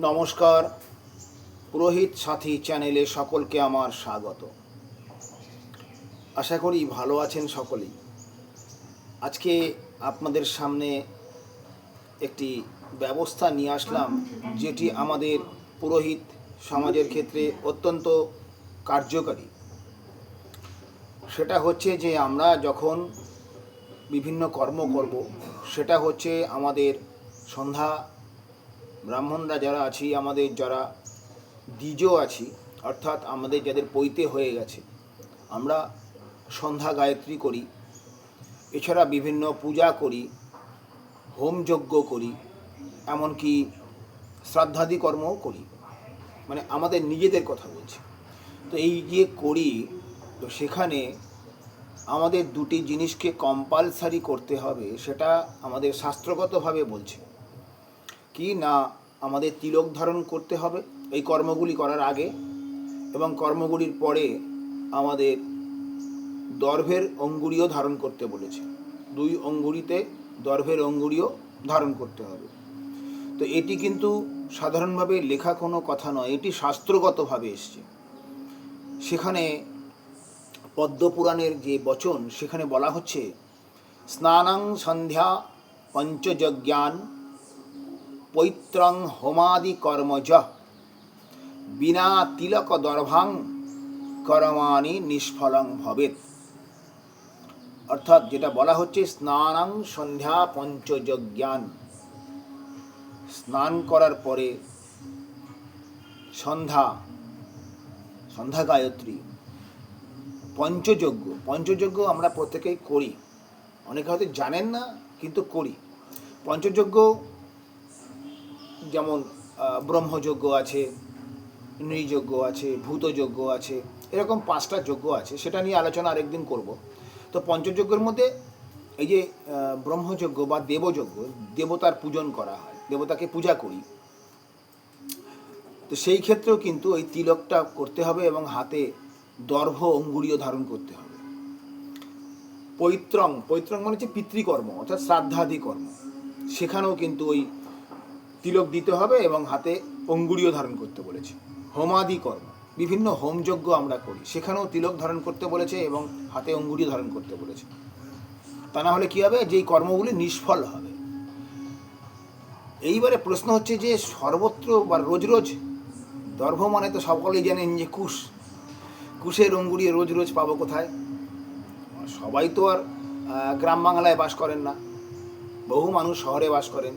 নমস্কার, পুরোহিত সাথী চ্যানেলে সকলকে আমার স্বাগত। আশা করি ভালো আছেন সকলেই। আজকে আপনাদের সামনে একটি ব্যবস্থা নিয়ে আসলাম, যেটি আমাদের পুরোহিত সমাজের ক্ষেত্রে অত্যন্ত কার্যকারী। সেটা হচ্ছে যে আমরা যখন বিভিন্ন কর্ম করব, সেটা হচ্ছে আমাদের সন্ধ্যা ব্রাহ্মণরা যারা আছি, আমাদের যারা দ্বিজ আছি, অর্থাৎ আমাদের যাদের পৈতে হয়ে গেছে, আমরা সন্ধ্যা গায়ত্রী করি, এছাড়া বিভিন্ন পূজা করি হোমযজ্ঞ করি, এমনকি শ্রাদ্ধাদি কর্মও করি। মানে আমাদের নিজেদের কথা বলছি। তো এই যে করি, তো সেখানে আমাদের দুটি জিনিসকে কম্পালসারি করতে হবে, সেটা আমাদের শাস্ত্রগতভাবে বলছে। কি না আমাদের তিলক ধারণ করতে হবে? এই কর্মগুলি করার আগে এবং কর্মগুলির পরে আমাদের দর্ভের অঙ্গুরিও ধারণ করতে বলেছে। দুই অঙ্গুরিতে দর্ভের অঙ্গুরিও ধারণ করতে হবে। তো এটি কিন্তু সাধারণভাবে লেখা কোনো কথা নয়, এটি শাস্ত্রগতভাবে এসছে। সেখানে পদ্মপুরাণের যে বচন, সেখানে বলা হচ্ছে, স্নানাং সন্ধ্যা পঞ্চযজ্ঞান পৈত্রং হোমাদি কর্মজ বিনা তিলক দর্ভাং কর্মাণি নিষ্ফলং ভবেত অর্থাৎ যেটা বলা হচ্ছে স্নানাং সন্ধ্যা পঞ্চযজ্ঞান। স্নান করার পরে সন্ধ্যা সন্ধ্যা গায়ত্রী, পঞ্চযজ্ঞ। পঞ্চযজ্ঞ আমরা প্রত্যেকেই করি। অনেকে হয়তো জানেন না, কিন্তু করি। পঞ্চযজ্ঞ যেমন ব্রহ্মযজ্ঞ আছে, নৃযজ্ঞ আছে, ভূতযজ্ঞ আছে, এরকম পাঁচটা যজ্ঞ আছে, সেটা নিয়ে আলোচনা আরেকদিন করব। তো পঞ্চযজ্ঞের মধ্যে এই যে ব্রহ্মযজ্ঞ বা দেবযজ্ঞ, দেবতার পূজন করা হয়, দেবতাকে পূজা করি। তো সেই ক্ষেত্রেও কিন্তু ওই তিলকটা করতে হবে এবং হাতে দর্ভ অঙ্গুরীয় ধারণ করতে হবে। পৈত্রং পৈত্রং মানে হচ্ছে পিতৃকর্ম, অর্থাৎ শ্রাদ্ধাদি কর্ম। সেখানেও কিন্তু ওই তিলক দিতে হবে এবং হাতে অঙ্গুরীয় ধারণ করতে বলেছে। হোমাদি কর্ম। বিভিন্ন হোমযজ্ঞ আমরা করি। সেখানেও তিলক ধারণ করতে বলেছে এবং হাতে অঙ্গুরীয় ধারণ করতে বলেছে। তা না হলে কী হবে? যেই কর্মগুলি নিষ্ফল হবে। এইবারে প্রশ্ন হচ্ছে যে, সর্বত্র বা রোজ রোজ দর্ভ মানে তো সকলেই জানেন যে কুশ। কুশের অঙ্গুরি রোজ রোজ পাবো কোথায়? সবাই তো আর গ্রাম বাংলায় বাস করেন না। বহু মানুষ শহরে বাস করেন।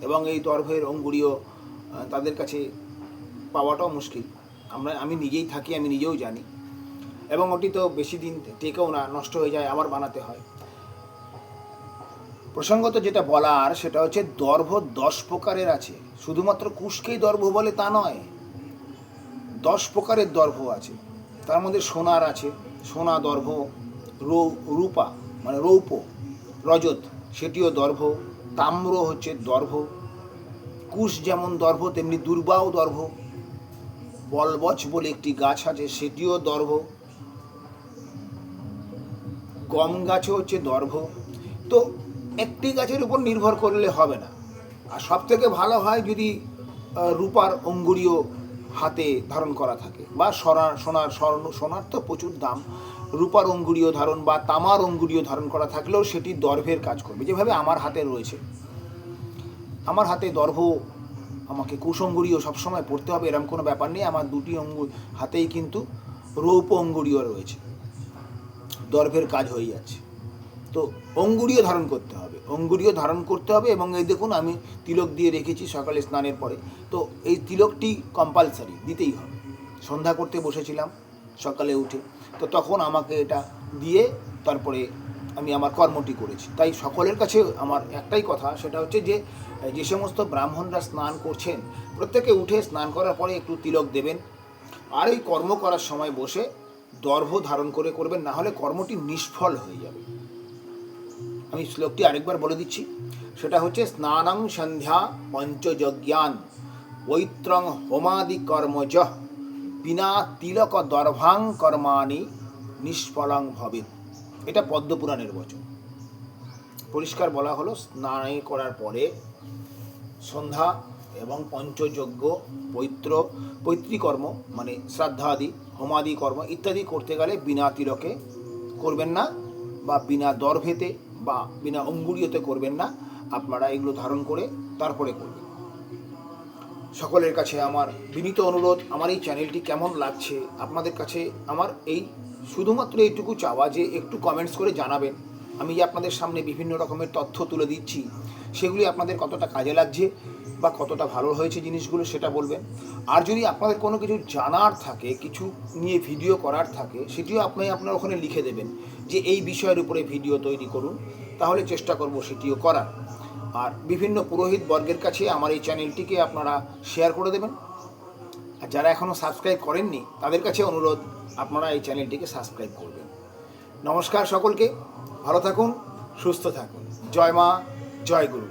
এবং এই দর্ভের অঙ্গুরীয় তাদের কাছে পাওয়াটাও মুশকিল। আমরা, আমি নিজেই থাকি, আমি নিজেও জানি। এবং ওটি তো বেশি দিন টেকেও না, নষ্ট হয়ে যায়, আবার বানাতে হয়। প্রসঙ্গত যেটা বলার, সেটা হচ্ছে দর্ভ দশ প্রকারের আছে। শুধুমাত্র কুশকেই দর্ভ বলে তা নয়, দশ প্রকারের দর্ভ আছে। তার মধ্যে সোনার আছে, সোনা দর্ভ রূপা মানে রৌপ রজত, সেটিও দর্ভ তাম্র হচ্ছে দর্ভ। কুশ যেমন দর্ভ, তেমনি দুর্বাও দর্ভ। বলবচ বলে একটি গাছ আছে, সেটিও দর্ভ। গম গাছও হচ্ছে দর্ভ। তো একটি গাছের উপর নির্ভর করলে হবে না। আর সব থেকে ভালো হয় যদি রূপার অঙ্গুরীয় হাতে ধারণ করা থাকে, বা সোনার সোনার স্বর্ণ, সোনার তো প্রচুর দাম। রূপার অঙ্গুরীয় ধারণ বা তামার অঙ্গুরীয় ধারণ করা থাকলেও সেটি দর্ভের কাজ করবে। যেভাবে আমার হাতে রয়েছে। আমার হাতে দর্ভ, আমাকে কুসঙ্গুরীয় সবসময় পড়তে হবে এরকম কোনো ব্যাপার নেই। আমার দুটি অঙ্গু হাতেই কিন্তু রৌপ অঙ্গুরীয় রয়েছে। দর্ভের কাজ হয়ে যাচ্ছে। তো অঙ্গুরীয় ধারণ করতে হবে। অঙ্গুরীয় ধারণ করতে হবে এবং এই দেখুন, আমি তিলক দিয়ে রেখেছি সকালে স্নানের পরে। তো এই তিলকটি কম্পালসারি দিতেই হবে। সন্ধ্যা করতে বসেছিলাম। সকালে উঠে। তো তখন আমাকে এটা দিয়ে তারপরে আমি আমার কর্মটি করেছি। তাই সকলের কাছে আমার একটাই কথা, সেটা হচ্ছে যে যে সমস্ত ব্রাহ্মণরা স্নান করছেন, প্রত্যেকে উঠে স্নান করার পরে একটু তিলক দেবেন আর এই কর্ম করার সময় বসে দর্ভ ধারণ করে করবেন, না হলে কর্মটি নিষ্ফল হয়ে যাবে। আমি শ্লোকটি আরেকবার বলে দিচ্ছি। সেটা হচ্ছে, স্নানং সন্ধ্যা পঞ্চযজ্ঞান পৈত্রং হোমাদি কর্মজ বিনা তিলক দর্ভাং কর্মাণি নিষ্ফলং ভবে এটা পদ্মপুরাণের বচন। পরিষ্কার বলা হলো, স্নান করার পরে সন্ধ্যা এবং পঞ্চযজ্ঞ, পৈত্র, পৈতৃকর্ম মানে শ্রাদ্ধাদি, হোমাদি কর্ম ইত্যাদি করতে গেলে বিনা তিলকে করবেন না বা বিনা দর্ভেতে বা বিনা অঙ্গুরীয়তে করবেন না। আপনারা এগুলো ধারণ করে তারপরে করবেন। সকলের কাছে আমার বিনীত অনুরোধ, আমার এই চ্যানেলটি কেমন লাগছে আপনাদের কাছে আমার এই শুধুমাত্র এইটুকু চাওয়া যে একটু কমেন্টস করে জানাবেন। আমি যে আপনাদের সামনে বিভিন্ন রকমের তথ্য তুলে দিচ্ছি, সেগুলি আপনাদের কতটা কাজে লাগছে বা কতটা ভালো হয়েছে জিনিসগুলো সেটা বলবেন। আর যদি আপনাদের কোনো কিছু জানার থাকে, কিছু নিয়ে ভিডিও করার থাকে, সেটিও আপনি আপনার ওখানে লিখে দেবেন যে এই বিষয়ের উপরে ভিডিও তৈরি করুন, তাহলে চেষ্টা করব সেটিও করার। আর বিভিন্ন পুরোহিত বর্গের কাছে আমার এই চ্যানেলটিকে আপনারা শেয়ার করে দেবেন। আর যারা এখনও সাবস্ক্রাইব করেননি, তাদের কাছে অনুরোধ, আপনারা এই চ্যানেলটিকে সাবস্ক্রাইব করবেন। নমস্কার সকলকে, ভালো থাকুন, সুস্থ থাকুন। জয় মা, জয় গুরু।